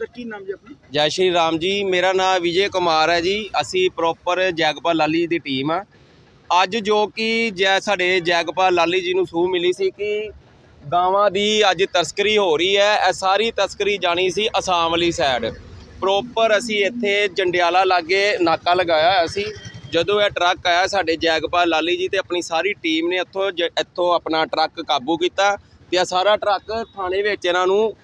Sir, ਕੀ ਨਾਮ ਜੀ ਆਪਣਾ? ਜੈ ਸ਼੍ਰੀ ਰਾਮ ਜੀ, ਮੇਰਾ ਨਾਮ ਵਿਜੇ ਕੁਮਾਰ ਹੈ ਜੀ। ਅਸੀਂ ਪ੍ਰੋਪਰ ਜੈਗਪਾਲ ਲਾਲੀ ਦੀ ਟੀਮ ਆ। ਅੱਜ ਜੋ ਕਿ ਜੈ, ਸਾਡੇ ਜੈਗਪਾਲ ਲਾਲੀ ਜੀ ਨੂੰ ਸੂਹ ਮਿਲੀ ਸੀ ਕਿ ਗਾਵਾਂ ਦੀ ਅੱਜ ਤਸਕਰੀ ਹੋ ਰਹੀ ਹੈ। ਇਹ ਸਾਰੀ ਤਸਕਰੀ ਜਾਣੀ ਸੀ ਅਸਾਮ ਵਾਲੀ ਸਾਈਡ ਪ੍ਰੋਪਰ ਅਸੀਂ ਇੱਥੇ ਜੰਡਿਆਲਾ ਲਾਗੇ ਨਾਕਾ ਲਗਾਇਆ ਹੋਇਆ ਸੀ। ਜਦੋਂ ਇਹ ਟਰੱਕ ਆਇਆ, ਸਾਡੇ ਜੈਗਪਾਲ ਲਾਲੀ ਜੀ ਤੇ ਆਪਣੀ ਸਾਰੀ ਟੀਮ ਨੇ ਇੱਥੋਂ ਜ- ਇੱਥੋਂ ਆਪਣਾ ਟਰੱਕ ਕਾਬੂ ਕੀਤਾ ਤੇ ਇਹ ਸਾਰਾ ਟਰੱਕ ਥਾਣੇ ਵਿੱਚ ਇਹਨਾਂ ਨੂੰ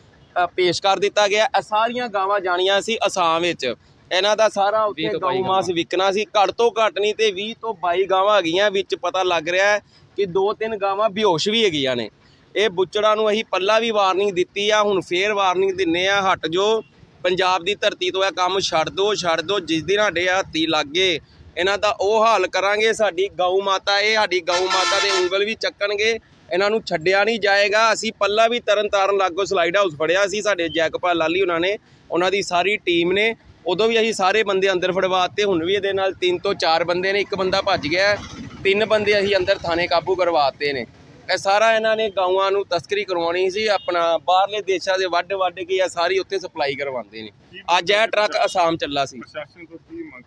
ਪੇਸ਼ ਕਰ ਦਿੱਤਾ ਗਿਆ। ਇਹ ਸਾਰੀਆਂ ਗਾਵਾਂ ਜਾਣੀਆਂ ਸੀ ਅਸਾਮ ਵਿੱਚ। ਇਹਨਾਂ ਦਾ ਸਾਰਾ ਉੱਥੇ ਗਊ ਮਾਸ ਵਿਕਣਾ ਸੀ। ਘੱਟ ਤੋਂ ਘੱਟ ਨਹੀਂ ਤੇ 20 ਤੋਂ 22 ਗਾਵਾਂ ਹੈਗੀਆਂ। ਵਿੱਚ ਪਤਾ ਲੱਗ ਰਿਹਾ ਹੈ ਕਿ ਦੋ ਤਿੰਨ ਗਾਵਾਂ ਬੇਹੋਸ਼ ਵੀ ਹੈਗੀਆਂ ਨੇ। ਇਹ ਬੁੱਚੜਾਂ ਨੂੰ ਅਸੀਂ ਪੱਲਾ ਵੀ ਵਾਰਨਿੰਗ ਦਿੱਤੀ ਆ। ਹੁਣ ਫੇਰ ਵਾਰਨਿੰਗ ਦਿੰਨੇ ਆ ਹਟ ਜੋ। ਪੰਜਾਬ ਦੀ ਧਰਤੀ ਤੋਂ ਇਹ ਕੰਮ ਛੱਡ ਦੋ ਛੱਡ ਦੋ। ਜਿਸ ਦਿਨ ਸਾਡੇ ਹੱਥੀ ਲੱਗੇ ਇਹਨਾਂ ਦਾ ਉਹ ਹਾਲ ਕਰਾਂਗੇ, ਸਾਡੀ ਗਊ ਮਾਤਾ ਇਹ ਸਾਡੀ ਗਊ ਮਾਤਾ ਦੇ ਉਂਗਲ ਵੀ ਚੱਕਣਗੇ, ਇਹਨਾਂ ਨੂੰ ਛੱਡਿਆ ਨਹੀਂ ਜਾਏਗਾ। ਅਸੀਂ ਪੱਲਾ ਵੀ ਤਰਨ ਤਾਰਨ ਲਾਗੋ ਸਲਾਈਡ ਹਾਊਸ ਫੜਿਆ ਸੀ, ਸਾਡੇ ਜੈਕਪਾਲ ਲਾਲੀ ਉਹਨਾਂ ਨੇ, ਉਹਨਾਂ ਦੀ ਸਾਰੀ ਟੀਮ ਨੇ। ਉਦੋਂ ਵੀ ਅਸੀਂ ਸਾਰੇ ਬੰਦੇ ਅੰਦਰ ਫੜਵਾਤੇ ਹੁਣ ਵੀ ਇਹਦੇ ਨਾਲ ਤਿੰਨ ਤੋਂ ਚਾਰ ਬੰਦੇ ਨੇ, ਇੱਕ ਬੰਦਾ ਭੱਜ ਗਿਆ ਤਿੰਨ ਬੰਦੇ ਅਸੀਂ ਅੰਦਰ ਥਾਣੇ ਕਾਬੂ ਕਰਵਾਤੇ ਨੇ। ਇਹ ਸਾਰਾ ਇਹਨਾਂ ਨੇ ਗਾਵਾਂ ਨੂੰ ਤਸਕਰੀ ਕਰਵਾਉਣੀ ਸੀ, ਆਪਣਾ ਬਾਹਰਲੇ ਦੇਸ਼ਾਂ ਦੇ ਵੱਡ ਵੱਡ ਕੇ ਆ ਸਾਰੀ ਉੱਥੇ ਸਪਲਾਈ ਕਰਵਾਉਂਦੇ ਨੇ। ਅੱਜ ਇਹ ਟਰੱਕ ਅਸਾਮ ਚੱਲਾ ਸੀ।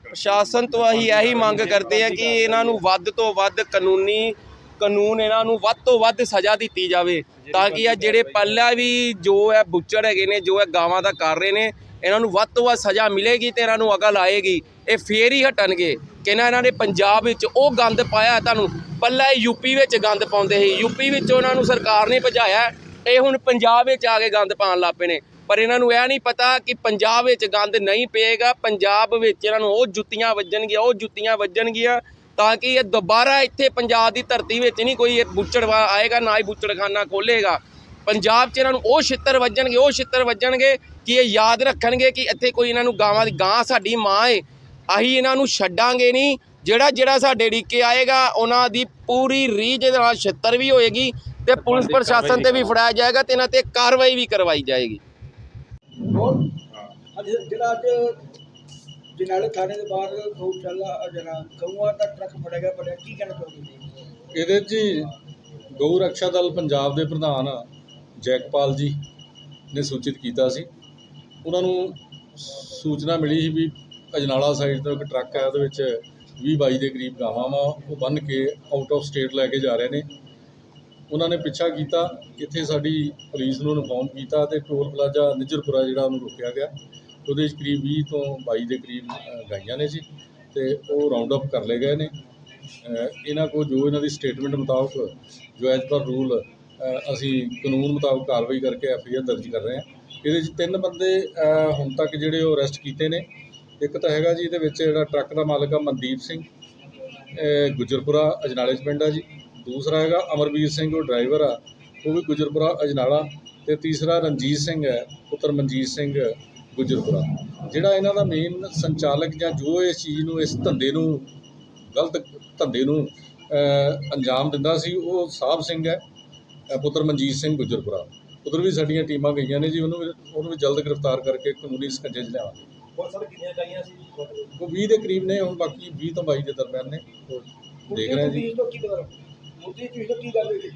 ਪ੍ਰਸ਼ਾਸਨ ਤੋਂ ਅਸੀਂ ਇਹੀ ਮੰਗ ਕਰਦੇ ਹਾਂ ਕਿ ਇਹਨਾਂ ਨੂੰ ਵੱਧ ਤੋਂ ਵੱਧ ਕਾਨੂੰਨੀ, ਕਾਨੂੰਨ ਇਹਨਾਂ ਨੂੰ ਵੱਧ ਤੋਂ ਵੱਧ ਸਜ਼ਾ ਦਿੱਤੀ ਜਾਵੇ ਤਾਂ ਕਿ ਇਹ ਜਿਹੜੇ ਪਹਿਲਾਂ ਵੀ ਜੋ ਹੈ ਬੁੱਚੜ ਹੈਗੇ ਨੇ, ਜੋ ਹੈ ਗਾਵਾਂ ਦਾ ਕਰ ਰਹੇ ਨੇ, ਇਹਨਾਂ ਨੂੰ ਵੱਧ ਤੋਂ ਵੱਧ ਸਜ਼ਾ ਮਿਲੇਗੀ ਤੇ ਇਹਨਾਂ ਨੂੰ ਅਕਲ ਆਏਗੀ। ਇਹ ਫੇਰ ਹੀ ਹਟਣਗੇ ਕਿ ਇਹਨਾਂ ਨੇ ਪੰਜਾਬ ਵਿੱਚ ਉਹ ਗੰਦ ਪਾਇਆ ਤੁਹਾਨੂੰ, ਪਹਿਲਾਂ ਇਹ ਯੂਪੀ ਵਿੱਚ ਗੰਦ ਪਾਉਂਦੇ ਸੀ ਯੂਪੀ ਵਿੱਚ ਉਹਨਾਂ ਨੂੰ ਸਰਕਾਰ ਨੇ ਭਜਾਇਆ ਇਹ ਹੁਣ ਪੰਜਾਬ ਵਿੱਚ ਆ ਕੇ ਗੰਦ ਪਾਉਣ ਲੱਗ ਪਏ ਨੇ। ਪਰ ਇਹਨਾਂ ਨੂੰ ਇਹ ਨਹੀਂ ਪਤਾ ਕਿ ਪੰਜਾਬ ਵਿੱਚ ਗੰਦ ਨਹੀਂ ਪਏਗਾ ਪੰਜਾਬ ਵਿੱਚ ਇਹਨਾਂ ਨੂੰ ਉਹ ਜੁੱਤੀਆਂ ਵੱਜਣਗੀਆਂ ਉਹ ਜੁੱਤੀਆਂ ਵੱਜਣਗੀਆਂ ਤਾਂ ਕਿ ਇਹ ਦੁਬਾਰਾ ਇੱਥੇ ਪੰਜਾਬ ਦੀ ਧਰਤੀ ਵਿੱਚ ਨਹੀਂ ਕੋਈ ਇਹ ਬੁੱਚੜ ਵਾ- ਆਏਗਾ ਨਾ ਹੀ ਬੁੱਚੜਖਾਨਾ ਖੋਲੇਗਾ ਪੰਜਾਬ 'ਚ ਇਹਨਾਂ ਨੂੰ ਉਹ ਛਿੱਤਰ ਵੱਜਣਗੇ ਉਹ ਛਿੱਤਰ ਵੱਜਣਗੇ ਕਿ ਇਹ ਯਾਦ ਰੱਖਣਗੇ ਕਿ ਇੱਥੇ ਕੋਈ ਇਹਨਾਂ ਨੂੰ ਗਾਵਾਂ ਦੀ ਗਾਂ ਸਾਡੀ ਮਾਂ ਏ। ਅਸੀਂ ਇਹਨਾਂ ਨੂੰ ਛੱਡਾਂਗੇ ਨਹੀਂ। ਜਿਹੜਾ ਜਿਹੜਾ ਸਾਡੇ ਡੀਕੇ ਆਏਗਾ ਉਹਨਾਂ ਦੀ ਪੂਰੀ ਰੀਝ ਦੇ ਨਾਲ ਛਿੱਤਰ ਵੀ ਹੋਏਗੀ ਤੇ ਪੁਲਿਸ ਪ੍ਰਸ਼ਾਸਨ ਤੇ ਵੀ ਫੜਾਇਆ ਜਾਏਗਾ ਤੇ ਇਹਨਾਂ ਤੇ ਕਾਰਵਾਈ ਵੀ ਕਰਵਾਈ ਜਾਏਗੀ। ਅੱਜ ਜਿਹੜਾ ਅੱਜ ਜਨਾਲੇ ਥਾਣੇ ਦੇ ਬਾਹਰ ਗਊਸ਼ਾਲਾ ਜਨਾ ਗਊਆਂ ਦਾ ਟਰੱਕ ਫੜਿਆ ਗਿਆ ਫੜਿਆ ਕੀ ਕਹਿਣਾ ਚਾਹੋਗੇ? ਜੀ ਇਹਦੇ 'ਚ ਜੀ ਗਊ ਰੱਖਿਆ ਦਲ ਪੰਜਾਬ ਦੇ ਪ੍ਰਧਾਨ ਜੈਕਪਾਲ ਜੀ ਨੇ ਸੂਚਿਤ ਕੀਤਾ ਸੀ। ਉਹਨਾਂ ਨੂੰ ਸੂਚਨਾ ਮਿਲੀ ਸੀ ਵੀ ਅਜਨਾਲਾ ਸਾਈਡ ਤੋਂ ਇੱਕ ਟਰੱਕ ਹੈ ਉਹਦੇ ਵਿੱਚ 20 22 ਦੇ ਕਰੀਬ ਗਾਵਾਂ ਵਾ ਉਹ ਬੰਨ ਕੇ ਆਊਟ ਆਫ ਸਟੇਟ ਲੈ ਕੇ ਜਾ ਰਹੇ ਨੇ। ਉਹਨਾਂ ਨੇ ਪਿੱਛਾ ਕੀਤਾ ਇੱਥੇ ਸਾਡੀ ਪੁਲਿਸ ਨੂੰ ਇਨਫੋਰਮ ਕੀਤਾ ਤੇ ਟੋਲ ਪਲਾਜ਼ਾ ਨਿਜਰਪੁਰਾ ਜਿਹੜਾ ਉਹਨੂੰ ਰੋਕਿਆ ਗਿਆ। ਉਹਦੇ ਵਿੱਚ ਕਰੀਬ 20 ਤੋਂ 22 ਦੇ ਕਰੀਬ ਗਾਈਆਂ ਨੇ ਜੀ ਤੇ ਉਹ ਰਾਉਂਡ ਅਪ ਕਰ ਲਏ ਗਏ ਨੇ। ਇਹਨਾਂ ਕੋ ਜੋ ਇਹਨਾਂ ਦੀ ਸਟੇਟਮੈਂਟ ਮੁਤਾਬਕ ਜੋ ਐਜ਼ ਪਰ ਰੂਲ ਅਸੀਂ ਕਾਨੂੰਨ ਮੁਤਾਬਕ ਕਾਰਵਾਈ ਕਰਕੇ ਐਫ ਆਈ ਆਰ ਦਰਜ ਕਰ ਰਹੇ ਹਾਂ। ਇਹਦੇ 'ਚ ਤਿੰਨ ਬੰਦੇ ਹੁਣ ਤੱਕ ਜਿਹੜੇ ਉਹ ਅਰੈਸਟ ਕੀਤੇ ਨੇ। ਇੱਕ ਤਾਂ ਹੈਗਾ ਜੀ ਇਹਦੇ ਵਿੱਚ ਜਿਹੜਾ ਟਰੱਕ ਦਾ ਮਾਲਕ ਆ ਮਨਦੀਪ ਸਿੰਘ ਅ, ਗੁਜਰਪੁਰਾ ਅਜਨਾਲੇ 'ਚ ਪਿੰਡ ਆ ਜੀ। ਦੂਸਰਾ ਹੈਗਾ ਅਮਰਵੀਰ ਸਿੰਘ ਉਹ ਡਰਾਈਵਰ ਆ ਉਹ ਵੀ ਗੁਜਰਪੁਰਾ ਅਜਨਾਲਾ ਤੇ ਤੀਸਰਾ ਰਣਜੀਤ ਸਿੰਘ ਹੈ ਪੁੱਤਰ ਮਨਜੀਤ ਸਿੰਘ ਗੁਜਰਪੁਰਾ। ਜਿਹੜਾ ਇਹਨਾਂ ਦਾ ਮੇਨ ਸੰਚਾਲਕ ਜਾਂ ਜੋ ਇਸ ਚੀਜ਼ ਨੂੰ ਇਸ ਧੰਦੇ ਨੂੰ ਗਲਤ ਧੰਦੇ ਨੂੰ ਅੰਜਾਮ ਦਿੰਦਾ ਸੀ ਉਹ ਸਾਹਿਬ ਸਿੰਘ ਹੈ ਪੁੱਤਰ ਮਨਜੀਤ ਸਿੰਘ ਗੁਜਰਪੁਰਾ। ਉਧਰ ਵੀ ਸਾਡੀਆਂ ਟੀਮਾਂ ਗਈਆਂ ਨੇ ਜੀ ਉਹਨੂੰ ਉਹਨੂੰ ਵੀ ਜਲਦ ਗ੍ਰਿਫਤਾਰ ਕਰਕੇ ਕਾਨੂੰਨੀ ਸਕੰਜੇ 'ਚ ਲਿਆਵਾਂਗੇ। ਬਹੁਤ ਸਾਰੇ ਕਿੰਨੀਆਂ ਗਾਈਆਂ ਸੀ? ਉਹ 20 ਦੇ ਕਰੀਬ ਨੇ ਹੁਣ ਬਾਕੀ 20 ਤੋਂ 22 ਦੇ ਦਰਮਿਆਨ ਨੇ। ਦੇਖ ਰਹੇ ਜੀ।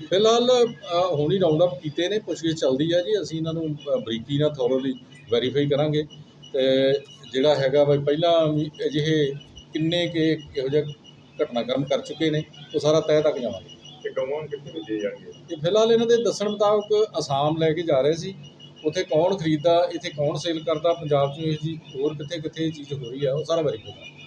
ਫਿਲਹਾਲ ਅ, ਹੁਣ ਹੀ ਰਾਉਂਡ ਅਪ ਕੀਤੇ ਨੇ ਪੁੱਛਗਿੱਛ ਚੱਲਦੀ ਹੈ ਜੀ ਅਸੀਂ ਇਹਨਾਂ ਨੂੰ ਅ, ਬਰੀਕੀ ਨਾਲ ਥੋਰੋਲੀ ਵੈਰੀਫਾਈ ਕਰਾਂਗੇ। ਤੇ ਜਿਹੜਾ ਹੈਗਾ ਵੀ ਪਹਿਲਾਂ ਵੀ ਅਜਿਹੇ ਕਿੰਨੇ ਕੇ ਇਹੋ ਜਿਹਾ ਘਟਨਾਕ੍ਰਮ ਕਰ ਚੁੱਕੇ ਨੇ ਉਹ ਸਾਰਾ ਤਹਿ ਤੱਕ ਜਾਵਾਂਗੇ। ਤੇ ਗਊਆਂ ਕਿੱਥੇ ਭੇਜੇ ਜਾਣਗੇ? ਤੇ ਫਿਲਹਾਲ ਇਹਨਾਂ ਦੇ ਦੱਸਣ ਮੁਤਾਬਕ ਅਸਾਮ ਲੈ ਕੇ ਜਾ ਰਹੇ ਸੀ। ਉੱਥੇ ਕੌਣ ਖਰੀਦਦਾ ਇੱਥੇ ਕੌਣ ਸੇਲ ਕਰਦਾ ਪੰਜਾਬ 'ਚ ਇਹ ਜੀ ਹੋਰ ਕਿੱਥੇ ਕਿੱਥੇ ਇਹ ਚੀਜ਼ ਹੋ ਰਹੀ ਹੈ ਉਹ ਸਾਰਾ ਵੈਰੀਫਾਈ ਕਰਾਂਗੇ।